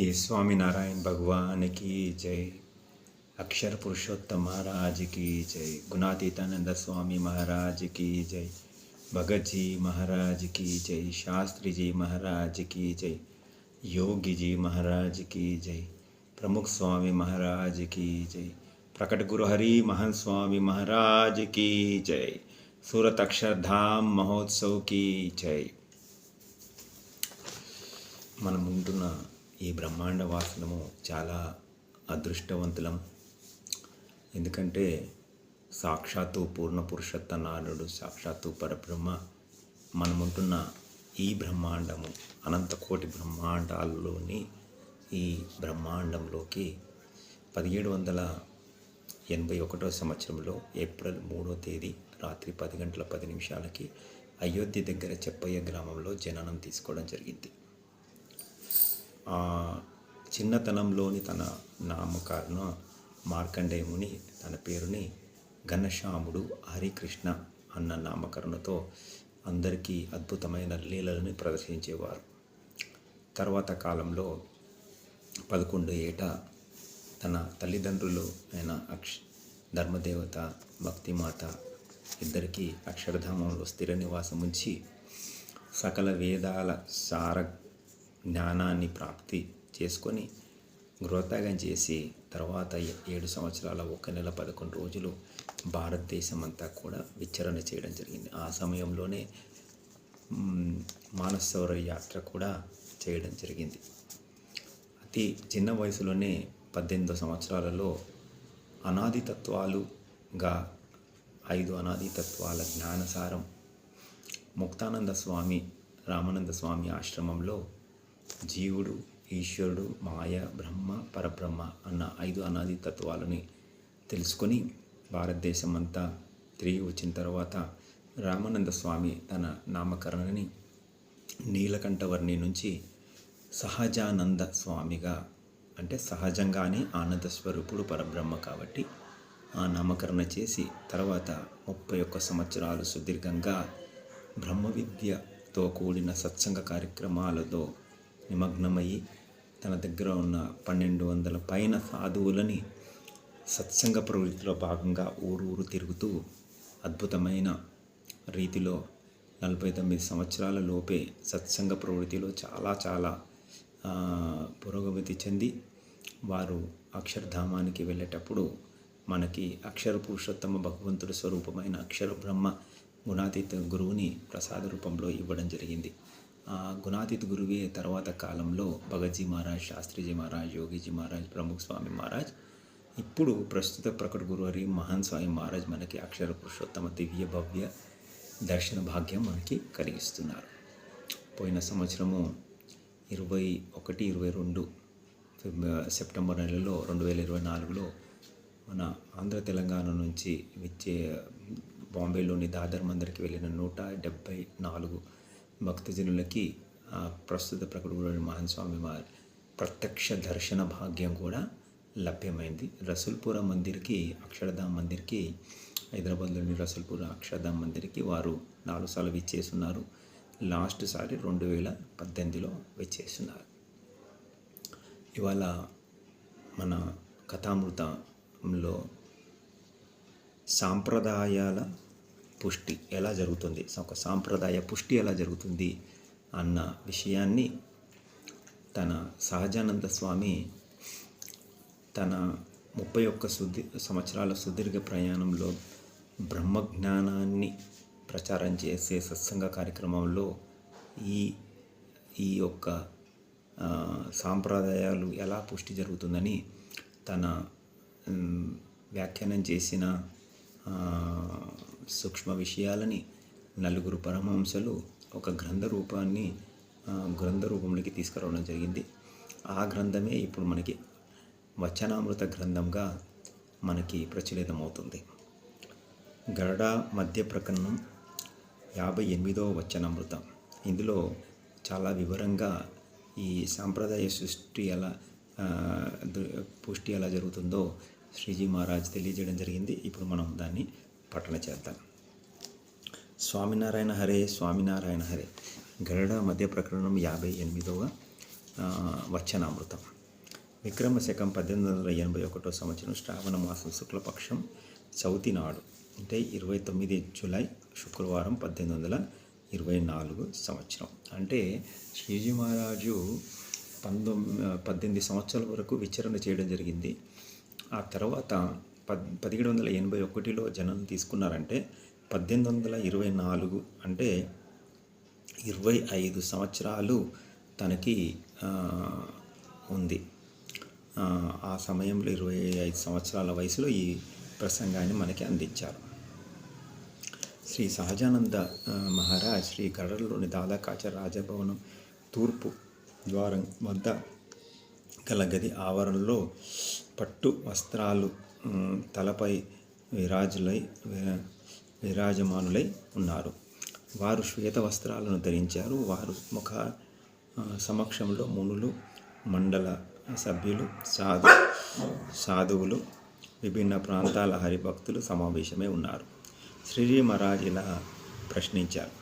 ये स्वामीनारायण भगवान की जय अक्षर पुरुषोत्तम महाराज की जय गुणातीतानंद स्वामी महाराज की जय भगत जी महाराज की जय शास्त्री जी महाराज की जय योगी जी महाराज की जय प्रमुख स्वामी महाराज की जय प्रकट गुरु हरि महंत स्वामी महाराज की जय सूरत अक्षरधाम महोत्सव की जय మనం ఉంటున్న ఈ బ్రహ్మాండ వాసనము చాలా అదృష్టవంతులం. ఎందుకంటే సాక్షాత్తు పూర్ణ పురుషత్వ నారుడు సాక్షాత్తు పరబ్రహ్మ మనముంటున్న ఈ బ్రహ్మాండము అనంతకోటి బ్రహ్మాండాల్లోని ఈ బ్రహ్మాండంలోకి పదిహేడు వందల ఎనభై ఒకటో సంవత్సరంలో ఏప్రిల్ మూడో తేదీ రాత్రి పది గంటల పది నిమిషాలకి అయోధ్య దగ్గర చెప్పయ్య గ్రామంలో జననం తీసుకోవడం జరిగింది. చిన్నతనంలోని తన నామకరణ మార్కండేయుని తన పేరుని ఘనశ్యాముడు హరికృష్ణ అన్న నామకరణతో అందరికీ అద్భుతమైన లీలలను ప్రదర్శించేవారు. తర్వాత కాలంలో పదకొండు ఏట తన తల్లిదండ్రులు అయిన అక్ష ధర్మదేవత భక్తిమాత ఇద్దరికీ అక్షరధామంలో స్థిర నివాసం ఉంచి సకల వేదాల సార జ్ఞానాన్ని ప్రాప్తి చేసుకొని గృహత్యాగం చేసి తర్వాత ఏడు సంవత్సరాల ఒక నెల పదకొండు రోజులు భారతదేశం అంతా కూడా విచారణ చేయడం జరిగింది. ఆ సమయంలోనే మ్, యాత్ర కూడా చేయడం జరిగింది. అతి చిన్న వయసులోనే పద్దెనిమిదో సంవత్సరాలలో అనాది తత్వాలుగా ఐదు అనాది తత్వాల జ్ఞానసారం ముక్తానంద స్వామి రామానంద స్వామి ఆశ్రమంలో జీవుడు ఈశ్వరుడు మాయ బ్రహ్మ పరబ్రహ్మ అన్న ఐదు అనాది తత్వాలని తెలుసుకొని భారతదేశం అంతా తిరిగి వచ్చిన తర్వాత రామానంద స్వామి తన నామకరణని నీలకంఠవర్ణి నుంచి సహజానంద స్వామిగా అంటే సహజంగానే ఆనంద స్వరూపుడు పరబ్రహ్మ కాబట్టి ఆ నామకరణ చేసి తర్వాత ముప్పై ఒక్క సంవత్సరాలు సుదీర్ఘంగా బ్రహ్మ విద్యతో కూడిన సత్సంగ కార్యక్రమాలతో నిమగ్నమయ్యి తన దగ్గర ఉన్న పన్నెండు వందల పైన సాధువులని సత్సంగ ప్రవృత్తిలో భాగంగా ఊరు ఊరు తిరుగుతూ అద్భుతమైన రీతిలో నలభై తొమ్మిది సంవత్సరాల లోపే సత్సంగ ప్రవృత్తిలో చాలా చాలా ఆ, పురోగతి చెంది వారు అక్షరధామానికి వెళ్ళేటప్పుడు మనకి అక్షర పురుషోత్తమ భగవంతుడి స్వరూపమైన అక్షర బ్రహ్మ గుణాతీత గురువుని ప్రసాద రూపంలో ఇవ్వడం జరిగింది. గుణాతీత గురువే తర్వాత కాలంలో భగత్జీ మహారాజ్ శాస్త్రిజీ మహారాజ్ యోగిజీ మహారాజ్ ప్రముఖ్ స్వామి మహారాజ్. ఇప్పుడు ప్రస్తుత ప్రకట గురు హరి మహాన్ స్వామి మహారాజ్ మనకి అక్షర పురుషోత్తమ దివ్య భవ్య దర్శన భాగ్యం మనకి కలిగిస్తున్నారు. పోయిన సంవత్సరము ఇరవై ఒకటి ఇరవై రెండు సెప్టెంబర్ నెలలో రెండు వేల ఇరవై నాలుగులో మన ఆంధ్ర తెలంగాణ నుంచి విచ్చే బాంబేలోని దాదర్ మందిర్కి వెళ్ళిన నూట డెబ్భై నాలుగు భక్తజనులకి ఆ ప్రస్తుత ప్రకట మహాస్వామి వారి ప్రత్యక్ష దర్శన భాగ్యం కూడా లభ్యమైంది. రసూల్పుర మందిర్కి అక్షరధామ్ మందిర్కి హైదరాబాద్లోని రసూల్పుర అక్షరధామ్ మందిర్కి వారు నాలుగు సార్లు విచ్చేస్తున్నారు. లాస్ట్ సారి రెండు వేల పద్దెనిమిదిలో విచ్చేస్తున్నారు. ఇవాళ మన కథామృతంలో సాంప్రదాయాల పుష్టి ఎలా జరుగుతుంది? ఒక సాంప్రదాయ పుష్టి ఎలా జరుగుతుంది? అన్న విషయాన్ని తన సహజానంద స్వామి తన ముప్పై ఒక్క సుదీ సంవత్సరాల సుదీర్ఘ ప్రయాణంలో బ్రహ్మజ్ఞానాన్ని ప్రచారం చేసే సత్సంగ కార్యక్రమంలో ఈ ఈ యొక్క సాంప్రదాయాలు ఎలా పుష్టి జరుగుతుందని తన వ్యాఖ్యానం చేసిన సూక్ష్మ విషయాలని నలుగురు పరమహంసలు ఒక గ్రంథ రూపాన్ని గ్రంథ రూపంలోకి తీసుకురావడం జరిగింది. ఆ గ్రంథమే ఇప్పుడు మనకి వచనామృత గ్రంథంగా మనకి ప్రచురితమవుతుంది. గరుడ మధ్య ప్రకరణం యాభై ఎనిమిదవ వచనామృతం. ఇందులో చాలా వివరంగా ఈ సాంప్రదాయ సృష్టి ఎలా దు- పుష్టి ఎలా జరుగుతుందో శ్రీజీ మహారాజ్ తెలియజేయడం జరిగింది. ఇప్పుడు మనం దాన్ని పఠన చేద్దాం. స్వామినారాయణ హరే స్వామినారాయణ హరే. గరుడ మధ్య ప్రకరణం యాభై ఎనిమిదవ ఆ, వచనామృతం. విక్రమ శకం పద్దెనిమిది వందల ఎనభై ఒకటో సంవత్సరం శ్రావణ మాసం శుక్లపక్షం చవితి నాడు అంటే ఇరవై తొమ్మిది జూలై శుక్రవారం పద్దెనిమిది వందల ఇరవై నాలుగు సంవత్సరం. అంటే శ్రీజీ మహారాజు పంతొమ్మిది పద్దెనిమిది సంవత్సరాల వరకు విచారణ చేయడం జరిగింది. ఆ తర్వాత పద్ పదిహేడు వందల ఎనభై ఒకటిలో జనం తీసుకున్నారంటే పద్దెనిమిది వందల ఇరవై నాలుగు అంటే ఇరవై ఐదు సంవత్సరాలు తనకి ఉంది. ఆ, సమయంలో ఇరవై ఐదు సంవత్సరాల వయసులో ఈ ప్రసంగాన్ని మనకి అందించారు. శ్రీ సహజానంద మహారాజ్ శ్రీ గడలోని దాదాకాచ రాజభవనం తూర్పు ద్వారం వద్ద గల గది ఆవరణలో పట్టు వస్త్రాలు తలపై విరాజులై విరాజమానులై ఉన్నారు. వారు శ్వేత వస్త్రాలను ధరించారు. వారు ముఖ సమక్షంలో మునులు మండల సభ్యులు సాధు సాధువులు విభిన్న ప్రాంతాల హరిభక్తులు సమావేశమై ఉన్నారు. శ్రీజీ మహారాజ్ ఇలా ప్రశ్నించారు.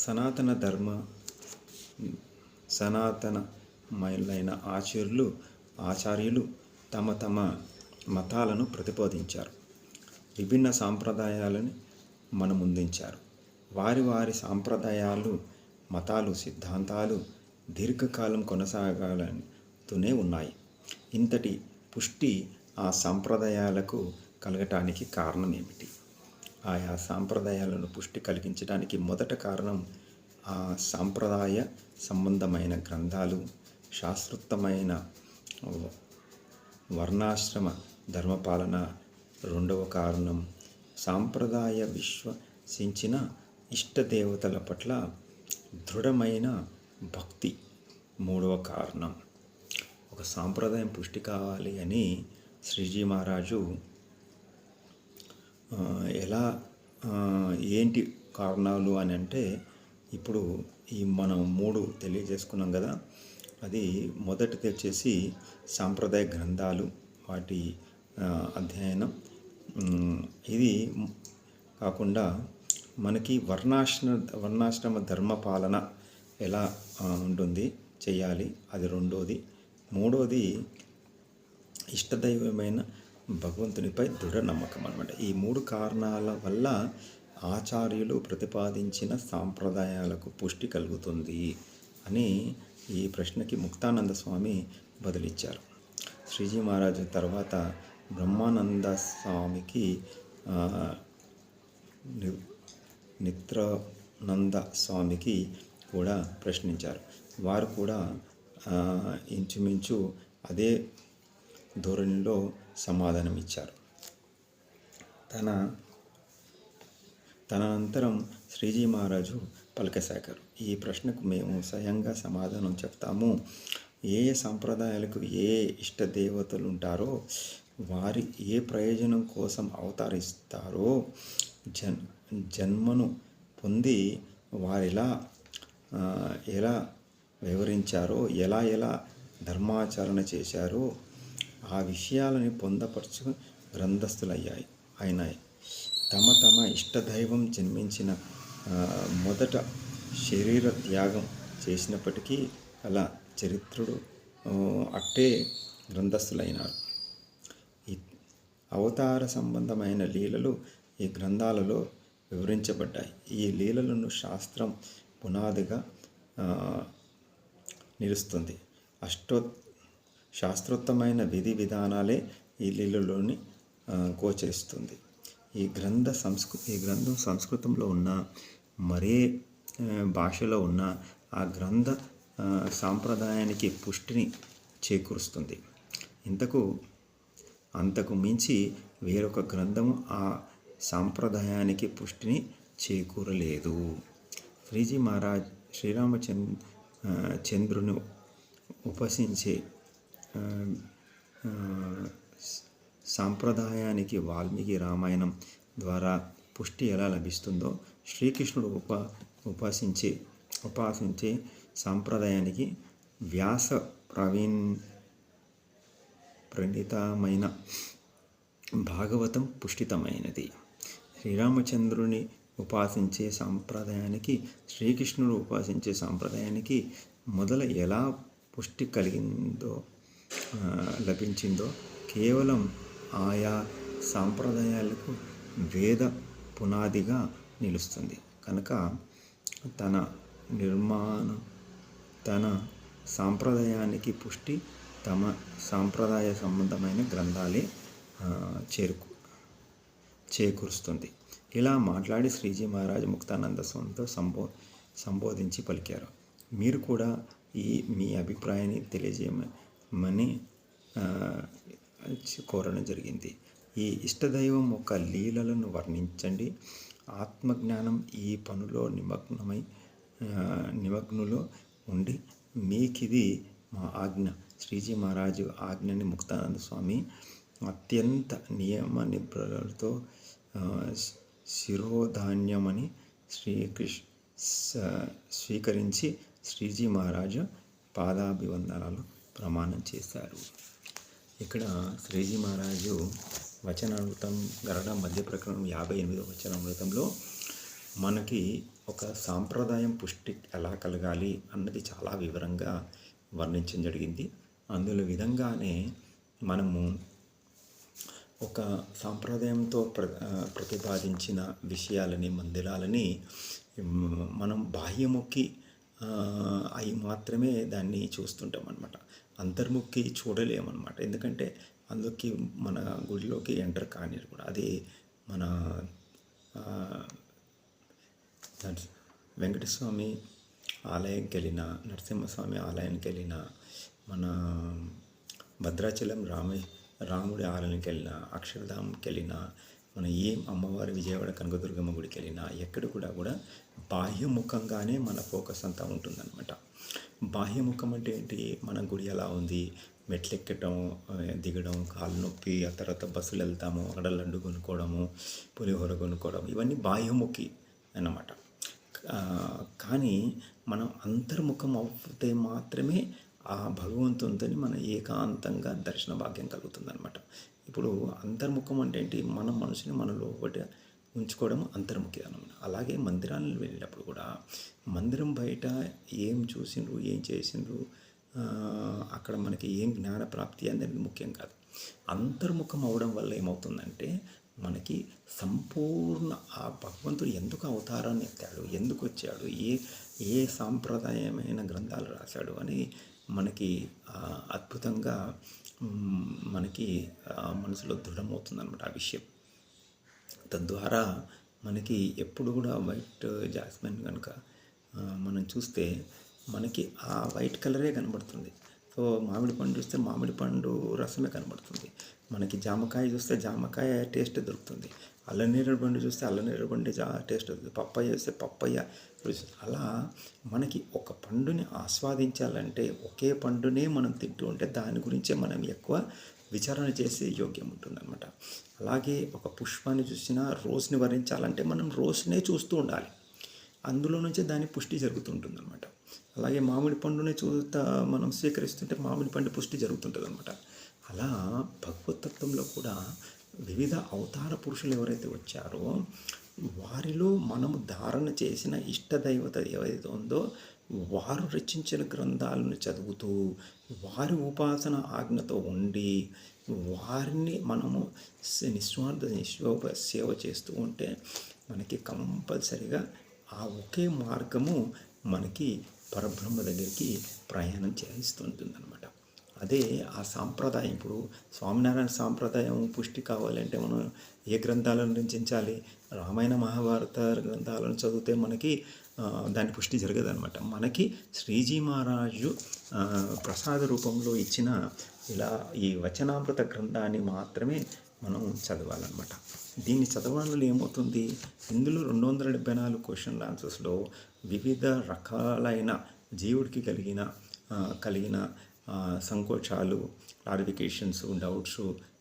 సనాతన ధర్మ సనాతనమైన ఆచార్యులు ఆచార్యులు తమ తమ మతాలను ప్రతిపాదించారు. విభిన్న సాంప్రదాయాలను మన ముందుంచారు వారి వారి సాంప్రదాయాలు మతాలు సిద్ధాంతాలు దీర్ఘకాలం కొనసాగాలతోనే ఉన్నాయి. ఇంతటి పుష్టి ఆ సాంప్రదాయాలకు కలగటానికి కారణం ఏమిటి ఆయా సాంప్రదాయాలను పుష్టి కలిగించడానికి మొదట కారణం ఆ సాంప్రదాయ సంబంధమైన గ్రంథాలు శాస్త్రోత్తమైన వర్ణాశ్రమ ధర్మపాలన రెండవ కారణం. సాంప్రదాయ విశ్వసించిన ఇష్టదేవతల పట్ల దృఢమైన భక్తి. మూడవ కారణం. ఒక సాంప్రదాయం పుష్టి కావాలి అని శ్రీజీ మహారాజు ఎలా ఏంటి కారణాలు అని అంటే ఇప్పుడు ఈ మనం మూడు తెలియజేసుకున్నాం కదా అది మొదటిది వచ్చేసి సాంప్రదాయ గ్రంథాలు వాటి అధ్యయనం. ఇది కాకుండా మనకి వర్ణాశ్రమ వర్ణాశ్రమ ధర్మ పాలన ఎలా ఉంటుంది చేయాలి అది రెండోది. మూడోది ఇష్టదైవమైన భగవంతునిపై దృఢ నమ్మకం అనమాట ఈ మూడు కారణాల వల్ల ఆచార్యులు ప్రతిపాదించిన సాంప్రదాయాలకు పుష్టి కలుగుతుంది అని ఈ ప్రశ్నకి ముక్తానంద స్వామి బదులిచ్చారు. శ్రీజీ మహారాజు తర్వాత బ్రహ్మానంద స్వామికి ని- నిత్రానంద స్వామికి కూడా ప్రశ్నించారు. వారు కూడా ఇంచుమించు అదే ధోరణిలో సమాధానం ఇచ్చారు తన తన అనంతరం శ్రీజీ మహారాజు పలకశాఖరు ఈ ప్రశ్నకు మేము స్వయంగా సమాధానం చెప్తాము. ఏ ఏ సంప్రదాయాలకు ఏ ఇష్ట దేవతలు ఉంటారో వారి ఏ ప్రయోజనం కోసం అవతరిస్తారో జన్ జన్మను పొంది వారిలా ఎలా వివరించారో ఎలా ఎలా ధర్మాచరణ చేశారో ఆ విషయాలని పొందపరచు గ్రంథస్థులయ్యాయి. అయినాయి. తమ తమ ఇష్టదైవం జన్మించిన మొదట శరీర త్యాగం చేసినప్పటికీ అలా చరిత్రుడు అట్టే గ్రంథస్థులైనారు ఈ అవతార సంబంధమైన లీలలు ఈ గ్రంథాలలో వివరించబడ్డాయి. ఈ లీలలను శాస్త్రం పునాదిగా నిలుస్తుంది. అష్టో శాస్త్రోత్తమైన విధి విధానాలే ఈ లీలలోని గోచరిస్తుంది ఈ గ్రంథ సంస్కృ ఈ గ్రంథం సంస్కృతంలో ఉన్న మరే భాషలో ఉన్న ఆ గ్రంథ సాంప్రదాయానికి పుష్టిని చేకూరుస్తుంది. ఇంతకు అంతకు మించి వేరొక గ్రంథము ఆ సాంప్రదాయానికి పుష్టిని చేకూరలేదు. శ్రీజీ మహారాజ్ శ్రీరామచంద్ర చంద్రుని ఉపసించే సాంప్రదాయానికి వాల్మీకి రామాయణం ద్వారా పుష్టి ఎలా లభిస్తుందో శ్రీకృష్ణుడు ఉప ఉపాసించే ఉపాసించే సాంప్రదాయానికి వ్యాస ప్రవీణ్ ప్రణీతమైన భాగవతం పుష్టితమైనది. శ్రీరామచంద్రుని ఉపాసించే సాంప్రదాయానికి శ్రీకృష్ణుడు ఉపాసించే సాంప్రదాయానికి మొదల ఎలా పుష్టి కలిగిందో లభించిందో కేవలం ఆయా సాంప్రదాయాలకు వేద పునాదిగా నిలుస్తుంది. కనుక తన నిర్మాణ తన సాంప్రదాయానికి పుష్టి తమ సాంప్రదాయ సంబంధమైన గ్రంథాలే చేరుకు చేకూరుస్తుంది. ఇలా మాట్లాడి శ్రీజీ మహారాజ్ ముక్తానంద స్వామితో సంబో సంబోధించి పలికారు. మీరు కూడా ఈ మీ అభిప్రాయాన్ని తెలియజేయమని కోరడం జరిగింది. ఈ ఇష్టదైవం యొక్క లీలలను వర్ణించండి. ఆత్మజ్ఞానం ఈ పనులో నిమగ్నమై నిమగ్నులో ఉండి మీకిది మా ఆజ్ఞ. శ్రీజీ మహారాజు ఆజ్ఞని ముక్తానంద స్వామి అత్యంత నియమ నిబ్రలతో శిరోధాన్యమని శ్రీకృష్ణ స్వీకరించి శ్రీజీ మహారాజు పాదాభివందనాలు ప్రమాణం చేశారు. ఇక్కడ శ్రీజీ మహారాజు వచనామృతం గరడ మధ్య ప్రకరణం యాభై ఎనిమిదో వచనామృతంలో మనకి ఒక సాంప్రదాయం పుష్టి ఎలా కలగాలి అన్నది చాలా వివరంగా వర్ణించడం జరిగింది. అందులో విధంగానే మనము ఒక సాంప్రదాయంతో ప్ర ప్రతిపాదించిన విషయాలని మందిరాలని మనం బాహ్యముఖి అవి అయి మాత్రమే దాన్ని చూస్తుంటాం అనమాట అంతర్ముఖి చూడలేమన్నమాట. ఎందుకంటే అందుకే మన గుడిలోకి ఎంటర్ కానిరు కూడా. అది మన వెంకటస్వామి ఆలయంకి వెళ్ళిన నరసింహస్వామి ఆలయానికి వెళ్ళిన మన భద్రాచలం రామే రాముడి ఆలయానికి వెళ్ళిన అక్షరధాంకి వెళ్ళిన మన ఏం అమ్మవారి విజయవాడ కనకదుర్గమ్మ గుడికి వెళ్ళినా ఎక్కడ కూడా కూడా బాహ్యముఖంగానే మన ఫోకస్ అంతా ఉంటుందన్నమాట. బాహ్యముఖం అంటే ఏంటి? మన గుడి ఎలా ఉంది? మెట్లెక్కటం దిగడం కాళ్ళు నొప్పి ఆ తర్వాత బస్సులు వెళ్తాము అక్కడ లడ్డు కొనుక్కోవడము పులిహోర కొనుక్కోవడం ఇవన్నీ బాహ్యముఖి అన్నమాట. కానీ మనం అంతర్ముఖం అవుతే మాత్రమే ఆ భగవంతునితో మన ఏకాంతంగా దర్శన భాగ్యం కలుగుతుంది అనమాట ఇప్పుడు అంతర్ముఖం అంటే ఏంటి? మన మనసుని మన లోపల ఉంచుకోవడం అంతర్ముఖి అనమాట అలాగే మందిరాలను వెళ్ళినప్పుడు కూడా మందిరం బయట ఏం చూసిండ్రు ఏం చేసిండ్రు అక్కడ మనకి ఏం జ్ఞాన ప్రాప్తి అనేది ముఖ్యం కాదు. అంతర్ముఖం అవడం వల్ల ఏమవుతుందంటే మనకి సంపూర్ణ ఆ భగవంతుడు ఎందుకు అవతారాన్ని ఎత్తాడు ఎందుకు వచ్చాడు ఏ ఏ సాంప్రదాయమైన గ్రంథాలు రాశాడు అని మనకి అద్భుతంగా మనకి మనసులో దృఢమవుతుంది అనమాట ఆ విషయం. తద్వారా మనకి ఎప్పుడు కూడా వైట్ జాస్మిన్ కనుక మనం చూస్తే మనకి ఆ వైట్ కలరే కనబడుతుంది. సో మామిడి పండు చూస్తే మామిడి పండు రసమే కనబడుతుంది. మనకి జామకాయ చూస్తే జామకాయ టేస్ట్ దొరుకుతుంది. అల్లనేరేడు పండు చూస్తే అల్లనేరేడు పండు జా టేస్ట్ దొరుకుతుంది. పప్పయ్య చూస్తే పప్పయ్య రుచి. అలా మనకి ఒక పండుని ఆస్వాదించాలంటే ఒకే పండునే మనం తింటూ ఉంటే దాని గురించే మనం ఎక్కువ విచారణ చేసే యోగ్యం ఉంటుందన్నమాట. అలాగే ఒక పుష్పాన్ని చూసినా రోజ్ని వరించాలంటే మనం రోజ్నే చూస్తూ ఉండాలి. అందులో నుంచే దాని పుష్టి జరుగుతుంటుంది అనమాట అలాగే మామిడి పండుని చూస్తా మనం స్వీకరిస్తుంటే మామిడి పండు పుష్టి జరుగుతుంటుంది అనమాట అలా భగవతత్వంలో కూడా వివిధ అవతార పురుషులు ఎవరైతే వచ్చారో వారిలో మనము ధారణ చేసిన ఇష్టదైవత ఏదైతే ఉందో వారు రచించిన గ్రంథాలను చదువుతూ వారి ఉపాసన ఆజ్ఞతో ఉండి వారిని మనము నిస్వార్థ నిస్వోప సేవ చేస్తూ ఉంటే మనకి కంపల్సరిగా ఆ ఒకే మార్గము మనకి పరబ్రహ్మ దగ్గరికి ప్రయాణం చేయిస్తుంటుందన్నమాట. అదే ఆ సాంప్రదాయం. ఇప్పుడు స్వామినారాయణ సాంప్రదాయం పుష్టి కావాలంటే మనం ఏ గ్రంథాలను రచించాలి? రామాయణ మహాభారత గ్రంథాలను చదివితే మనకి దాని పుష్టి జరగదనమాట మనకి శ్రీజీ మహారాజు ప్రసాద రూపంలో ఇచ్చిన ఇలా ఈ వచనామృత గ్రంథాన్ని మాత్రమే మనం చదవాలన్నమాట. దీన్ని చదవడం వల్ల ఏమవుతుంది? ఇందులో రెండు వందల డెబ్బై నాలుగు క్వశ్చన్ ఆన్సర్స్లో వివిధ రకాలైన జీవుడికి కలిగిన కలిగిన సంకోచాలు క్లారిఫికేషన్స్ డౌట్స్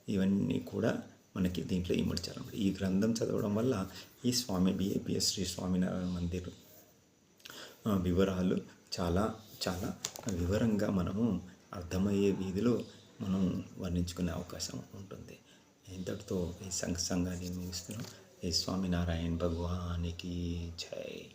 ఇవన్నీ కూడా మనకి దీంట్లో ఇమర్చారన్నమాట ఈ గ్రంథం చదవడం వల్ల ఈ స్వామి బిఏపిఎస్ శ్రీ స్వామినారాయణ మందిర్ వివరాలు చాలా చాలా వివరంగా మనము అర్థమయ్యే వీధిలో మనం వర్ణించుకునే అవకాశం ఉంటుంది. ఇంతటితో ఈ సంఘ సంఘాన్ని ముగిస్తున్నాం. ఈ స్వామినారాయణ భగవానికి జై.